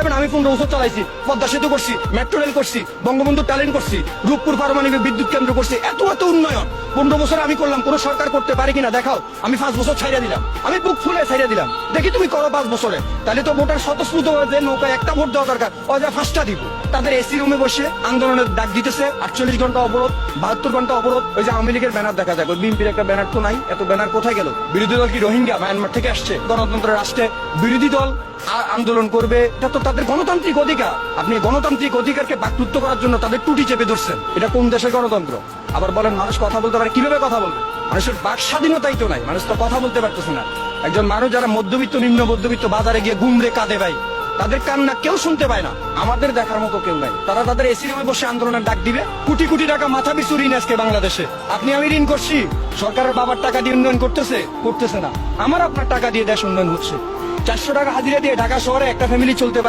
এখন আমি পনেরো বছর চালাইছি, পদ্মা সেতু করছি মেট্রো রেল করছি, বঙ্গবন্ধু ট্যালেন্ট করছি, রূপপুর পারমাণবিক বিদ্যুৎ কেন্দ্র করছি, এত এত উন্নয়ন। পনেরো বছর আমি করলাম, কোন সরকার করতে পারে কিনা দেখাও। আমি পাঁচ বছর ছাইড়া দিলাম। আমি বুক ফুলে ছাইড়া দিলাম। দেখি তুমি করো পাঁচ বছরে। তাহলে তো ভোটার স্বতঃস্ফূর্ত যে নৌকায় একটা ভোট দেওয়া দরকার অযা ফাঁসটা দিব। তাদের এসি রুমে বসে আন্দোলনের ডাক দিতেছে, আটচল্লিশ ঘণ্টা অবরোধ, বাহাত্তর ঘণ্টা অবরোধ। ওই যে আওয়ামী লীগের ব্যানার দেখা যায় বিএনপির একটা ব্যানার তো নাই, এত ব্যানার কোথায় গেল? বিরোধী দল কি রোহিঙ্গা? মায়ানমার থেকে আসছে গণতন্ত্র রাষ্ট্রে বিরোধী দল আন্দোলন করবে। এটা তো তাদের গণতান্ত্রিক অধিকার। আপনি গণতান্ত্রিক অধিকারকে বাকরুদ্ধ করার জন্য তাদের টুটি চেপে ধরছেন। এটা কোন দেশের গণতন্ত্র? আবার বলেন, মানুষ কথা বলতে পারে, কীভাবে কথা বলবে? মানুষের বাক স্বাধীনতাই তো নাই, মানুষ তো কথা বলতে পারতেছে না। একজন মানুষ যারা মধ্যবিত্ত, নিম্ন মধ্যবিত্ত, বাজারে গিয়ে গুমরে কাঁদে ভাই, তাদের কান্না কেউ শুনতে পায় না, আমাদের দেখার মতো কেউ নাই। তারা তাদের এসি রুমে বসে আন্দোলনের ডাক দিবে, কোটি কোটি টাকা মাথা পিছু ঋণ আজকে বাংলাদেশে। আপনি আমি ঋণ করছি, সরকারের বাবার টাকা দিয়ে উন্নয়ন করতেছে করতেছে না। আমার আপনার টাকা দিয়ে দেশ উন্নয়ন হচ্ছে। চারশো টাকা হাজিরা দিয়ে ঢাকা শহরে একটা ফ্যামিলি চলতে